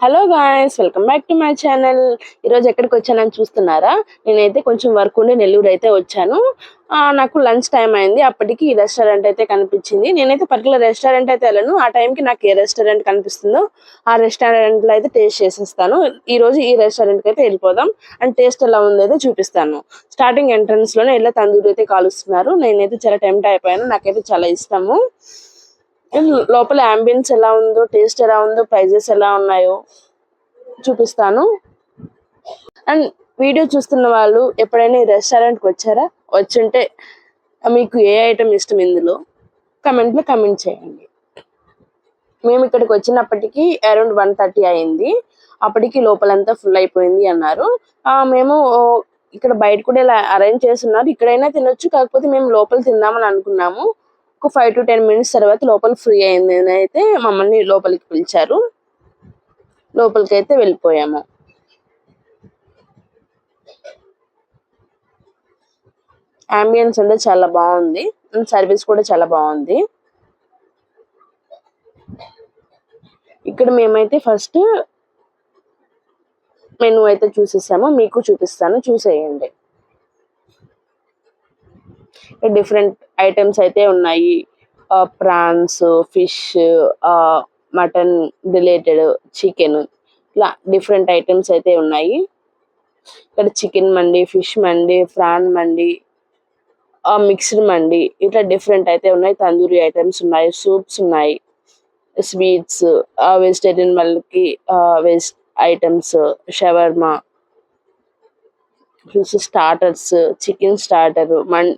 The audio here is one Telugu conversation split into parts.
Hello guys welcome back to my channel ఈరోజు ఎక్కడికి వచ్చానని చూస్తున్నారా? నేనైతే కొంచెం వర్క్ ఉండి నెల్లూరు అయితే వచ్చాను. ఆ, నాకు లంచ్ టైం అయింది. అప్పటికి ఈ రెస్టారెంట్ అయితే కనిపించింది. నేనైతే పర్టికులర్ రెస్టారెంట్ అయితే వెళ్ళను. ఆ టైంకి నాకు ఏ రెస్టారెంట్ కనిపిస్తుందో ఆ రెస్టారెంట్లో అయితే టేస్ట్ చేసేస్తాను. ఈ రోజు ఈ రెస్టారెంట్కి అయితే వెళ్ళిపోదాం. అండ్ టేస్ట్ ఎలా ఉందో అయితే చూపిస్తాను. స్టార్టింగ్ ఎంట్రన్స్లోనే ఇలా తందూరి అయితే కాలుస్తున్నారు. నేనైతే చాలా టెంప్ట్ అయిపోయాను. నాకైతే చాలా ఇష్టము. లోపల అంబియన్స్ ఎలా ఉందో టేస్ట్ ఎలా ఉందో ప్రైజెస్ ఎలా ఉన్నాయో చూపిస్తాను. అండ్ వీడియో చూస్తున్న వాళ్ళు ఎప్పుడైనా ఈ రెస్టారెంట్కి వచ్చారా? వచ్చుంటే మీకు ఏ ఐటమ్ ఇష్టం ఇందులో? కమెంట్లో కమెంట్ చేయండి. మేము ఇక్కడికి వచ్చినప్పటికీ అరౌండ్ వన్ థర్టీ అయింది. అప్పటికి లోపలంతా ఫుల్ అయిపోయింది అన్నారు. ఆ, మేము ఇక్కడ బయట కూడా ఇలా అరేంజ్ చేస్తున్నారు. ఇక్కడైనా తినొచ్చు కాకపోతే మేము లోపల తిందామని అనుకున్నాము. ఒక ఫైవ్ టు టెన్ మినిట్స్ తర్వాత లోపల ఫ్రీ అయింది అని అయితే మమ్మల్ని లోపలికి పిలిచారు. లోపలికి అయితే వెళ్ళిపోయాము. అంబియన్స్ అంతా చాలా బాగుంది. సర్వీస్ కూడా చాలా బాగుంది. ఇక్కడ మేమైతే ఫస్ట్ మెనూ అయితే చూసేసాము. మీకు చూపిస్తాను. చూసేయండి. డిఫరెంట్ ఐటమ్స్ అయితే ఉన్నాయి. Prawns fish mutton related chicken ఇట్లా డిఫరెంట్ ఐటమ్స్ అయితే ఉన్నాయి. ఇక్కడ chicken mandi fish mandi prawn mandi mixed mandi ఇట్లా డిఫరెంట్ అయితే ఉన్నాయి. తందూరి ఐటమ్స్ ఉన్నాయి సూప్స్ ఉన్నాయి స్వీట్స్ వెజిటేరియన్ వాళ్ళకి veg items shawarma starters chicken starter Mann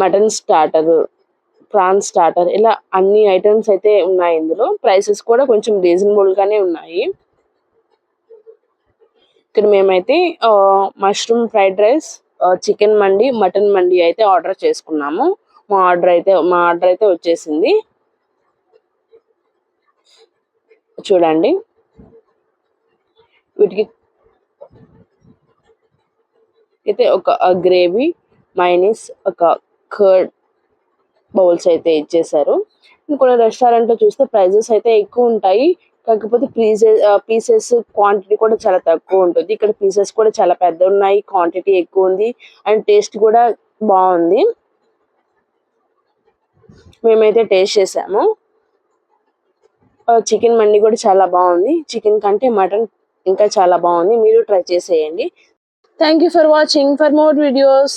mutton starter prawn starter ఇలా అన్ని ఐటమ్స్ అయితే ఉన్నాయి ఇందులో. ప్రైసెస్ కూడా కొంచెం రీజనబుల్గానే ఉన్నాయి. ఇక్కడ మేమైతే mushroom fried rice chicken mandi mutton mandi అయితే ఆర్డర్ చేసుకున్నాము. మా ఆర్డర్ అయితే మా ఆర్డర్ అయితే వచ్చేసింది. చూడండి. వీటికి అయితే ఒక గ్రేవీ మైనీస్ ఒక కర్డ్ బౌల్స్ అయితే ఇచ్చేసారు కొన్ని రెస్టారెంట్లో చూస్తే ప్రైజెస్ అయితే ఎక్కువ ఉంటాయి. కాకపోతే పీసెస్ పీసెస్ క్వాంటిటీ కూడా చాలా తక్కువ ఉంటుంది. ఇక్కడ పీసెస్ కూడా చాలా పెద్ద ఉన్నాయి. క్వాంటిటీ ఎక్కువ ఉంది. అండ్ టేస్ట్ కూడా బాగుంది. మేమైతే టేస్ట్ చేసాము. చికెన్ మండి కూడా చాలా బాగుంది. చికెన్ కంటే మటన్ ఇంకా చాలా బాగుంది. మీరు ట్రై చేసేయండి. Thank you for watching for more videos